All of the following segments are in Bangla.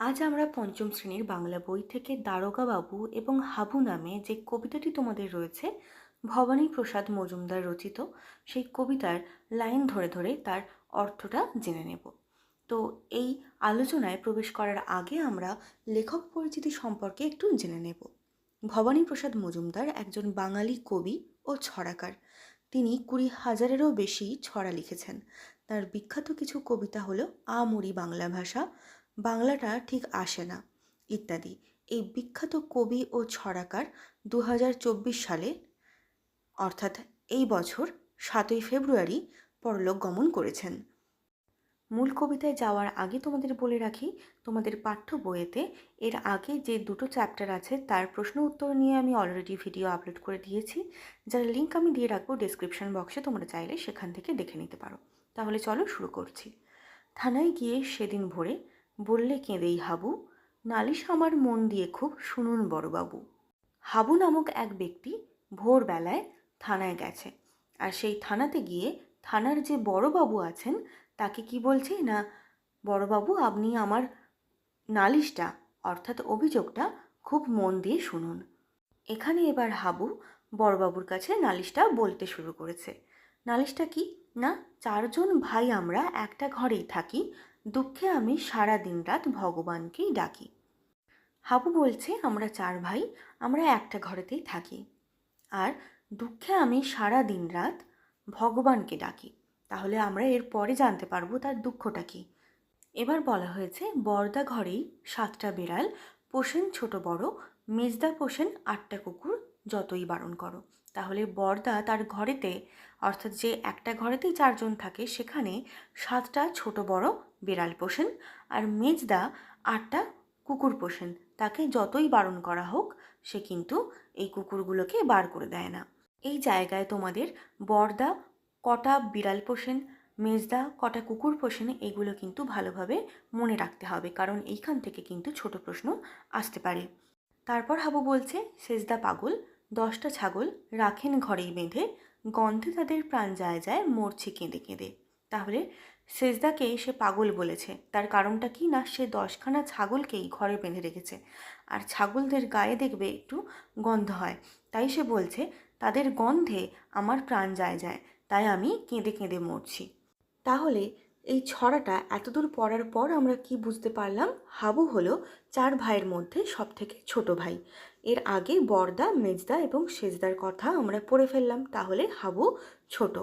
আজ আমরা পঞ্চম শ্রেণির বাংলা বই থেকে দারোগা বাবু এবং হাবু নামে যে কবিতাটি তোমাদের রয়েছে, ভবানী প্রসাদ মজুমদার রচিত, সেই কবিতার লাইন ধরে ধরে তার অর্থটা জেনে নেব। তো এই আলোচনায় প্রবেশ করার আগে আমরা লেখক পরিচিতি সম্পর্কে একটু জেনে নেব। ভবানী প্রসাদ মজুমদার একজন বাঙালি কবি ও ছড়াকার। তিনি কুড়ি হাজারেরও বেশি ছড়া লিখেছেন। তার বিখ্যাত কিছু কবিতা হলো আমরি বাংলা ভাষা বাংলাটা ঠিক আসে না, ইত্যাদি। এই বিখ্যাত কবি ও ছড়াকার দু হাজার চব্বিশ সালে, অর্থাৎ এই বছর সাতই ফেব্রুয়ারি, পরলোক গমন করেছেন। মূল কবিতায় যাওয়ার আগে তোমাদের বলে রাখি, তোমাদের পাঠ্য বইয়েতে এর আগে যে দুটো চ্যাপ্টার আছে, তার প্রশ্ন উত্তর নিয়ে আমি অলরেডি ভিডিও আপলোড করে দিয়েছি। যার লিঙ্ক আমি দিয়ে রাখব ডিসক্রিপশন বক্সে তোমরা চাইলে সেখান থেকে দেখে নিতে পারো। তাহলে চলো শুরু করছি। থানায় গিয়ে সেদিন ভোরে বললে কেঁদেই হাবু। নালিশ আমার মন দিয়ে খুব শুনুন বড়বাবু। হাবু নামক এক ব্যক্তি ভোরবেলায় থানায় গেছে আর সেই থানাতে গিয়ে থানার যে বড়বাবু আছেন তাকে কি বলছে না, বড়বাবু, আপনি আমার নালিশটা অর্থাৎ অভিযোগটা খুব মন দিয়ে শুনুন। এখানে এবার হাবু বড়বাবুর কাছে নালিশটা বলতে শুরু করেছে। নালিশটা কি, না, চারজন ভাই আমরা একটা ঘরেই থাকি দুঃখে আমি সারা দিন রাত ভগবানকেই ডাকি। হাবু বলছে, আমরা চার ভাই, আমরা একটা ঘরেতেই থাকি। আর দুঃখে আমি সারা দিন রাত ভগবানকে ডাকি। তাহলে আমরা এর পরে জানতে পারব তার দুঃখটা কী। এবার বলা হয়েছে বর্দা ঘরেই সাতটা বিড়াল, পোষেন ছোট বড়, মেজদা পোষেন আটটা কুকুর, যতই বারণ করো। তাহলে বর্দা তার ঘরেতে, অর্থাৎ যে একটা ঘরেতেই চারজন থাকে, সেখানে সাতটা ছোট বড় বিড়াল পোষেন আর মেজদা আটটা কুকুর পোষেন। তাকে যতই বারণ করা হোক, সে কিন্তু এই কুকুরগুলোকে বার করে দেয় না। এই জায়গায় তোমাদের বর্দা কটা বিড়াল পোষেন, মেজদা কটা কুকুর পোষেন, এগুলো কিন্তু ভালোভাবে মনে রাখতে হবে, কারণ এইখান থেকে কিন্তু ছোট প্রশ্ন আসতে পারে। তারপর হাবু বলছে, সেজদা পাগল দশটা ছাগল রাখেন ঘরেই বেঁধে, গন্ধে তাদের প্রাণ যায় যায় মরছে কেঁদে কেঁদে। তাহলে সেজদাকে সে পাগল বলেছে। তার কারণটা কি না সে দশখানা ছাগলকেই ঘরে বেঁধে রেখেছে? আর ছাগলদের গায়ে দেখবে একটু গন্ধ হয়। তাই সে বলছে, তাদের গন্ধে আমার প্রাণ যায় যায়, তাই আমি কেঁদে কেঁদে মরছি। তাহলে এই ছড়াটা এতদূর পড়ার পর আমরা কি বুঝতে পারলাম? হাবু হলো চার ভাইয়ের মধ্যে সব থেকে ছোট ভাই। এর আগে বর্দা, মেজদা এবং সেজদার কথা আমরা পড়ে ফেললাম, তাহলে হাবু ছোট।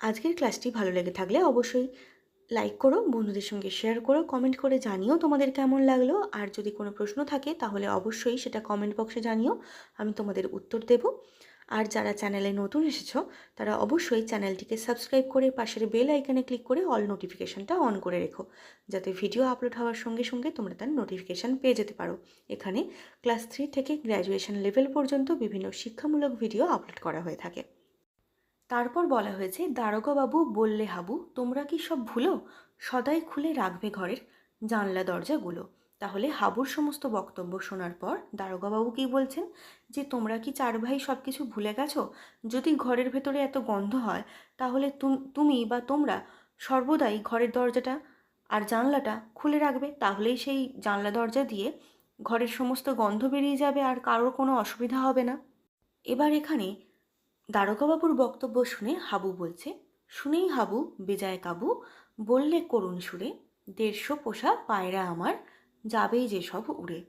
আজকের ক্লাসটি ভালো লেগে থাকলে অবশ্যই লাইক করো, বন্ধুদের সঙ্গে শেয়ার করো, কমেন্ট করে জানিও তোমাদের কেমন লাগল। আর যদি কোনো প্রশ্ন থাকে, তাহলে অবশ্যই সেটা কমেন্ট বক্সে জানিও, আমি তোমাদের উত্তর দেব। আর যারা চ্যানেলে নতুন এসেছ, তারা অবশ্যই চ্যানেলটিকে সাবস্ক্রাইব করে পাশের বেল আইকনে ক্লিক করে অল নোটিফিকেশানটা অন করে রেখো, যাতে ভিডিও আপলোড হওয়ার সঙ্গে সঙ্গে তোমরা তার নোটিফিকেশান পেয়ে যেতে পারো। এখানে ক্লাস থ্রি থেকে গ্র্যাজুয়েশন লেভেল পর্যন্ত বিভিন্ন শিক্ষামূলক ভিডিও আপলোড করা হয়ে থাকে। তারপর বলা হয়েছে, দারোগাবাবু, বললে হাবু, তোমরা কি সব ভুলো? সদাই খুলে রাখবে ঘরের জানলা দরজাগুলো। তাহলে হাবুর সমস্ত বক্তব্য শোনার পর দারোগাবাবু কী বলছেন? যে তোমরা কি চার ভাই সব কিছু ভুলে গেছো? যদি ঘরের ভেতরে এত গন্ধ হয়, তাহলে তুমি বা তোমরা সর্বদাই ঘরের দরজাটা আর জানলাটা খুলে রাখবে। তাহলেই সেই জানলা দরজা দিয়ে ঘরের সমস্ত গন্ধ বেরিয়ে যাবে আর কারোর কোনো অসুবিধা হবে না। এবার এখানে দারোগাবাবুর বক্তব্য শুনে হাবু বলছে, শুনেই হাবু, বেজায় কাবু, বললে করুণ সুরে, দেড়শো পোষা পায়রা আমার যাবেই যেসব উড়ে।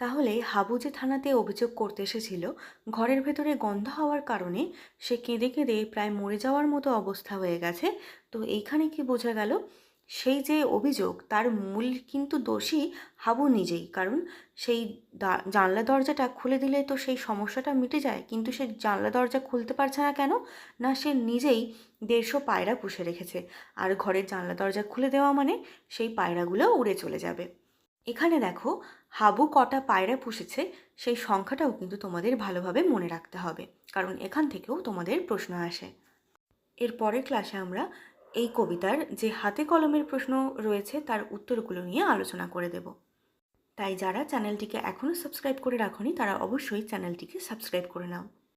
তাহলে হাবু যে থানাতে অভিযোগ করতে এসেছিল, ঘরের ভেতরে গন্ধ হওয়ার কারণে সে কেঁদে কেঁদে প্রায় মরে যাওয়ার মতো অবস্থা হয়ে গেছে। তো এইখানে কি বোঝা গেল? সেই যে অভিযোগ, তার মূল কিন্তু দোষী হাবু নিজেই। কারণ সেই জানলা দরজাটা খুলে দিলে তো সেই সমস্যাটা মিটে যায়, কিন্তু সে জানলা দরজা খুলতে পারছে না কেন? না, সে নিজেই দেড়শো পায়রা পুষে রেখেছে। আর ঘরের জানলা দরজা খুলে দেওয়া মানে সেই পায়রাগুলো উড়ে চলে যাবে। এখানে দেখো, হাবু কটা পায়রা পুষেছে, সেই সংখ্যাটাও কিন্তু তোমাদের ভালোভাবে মনে রাখতে হবে, কারণ এখান থেকেও তোমাদের প্রশ্ন আসে। এর পরের ক্লাসে আমরা এই কবিতার যে হাতে কলমের প্রশ্ন রয়েছে, তার উত্তরগুলো নিয়ে আলোচনা করে দেব। তাই যারা চ্যানেলটিকে এখনও সাবস্ক্রাইব করে রাখনি, তারা অবশ্যই চ্যানেলটিকে সাবস্ক্রাইব করে নাও।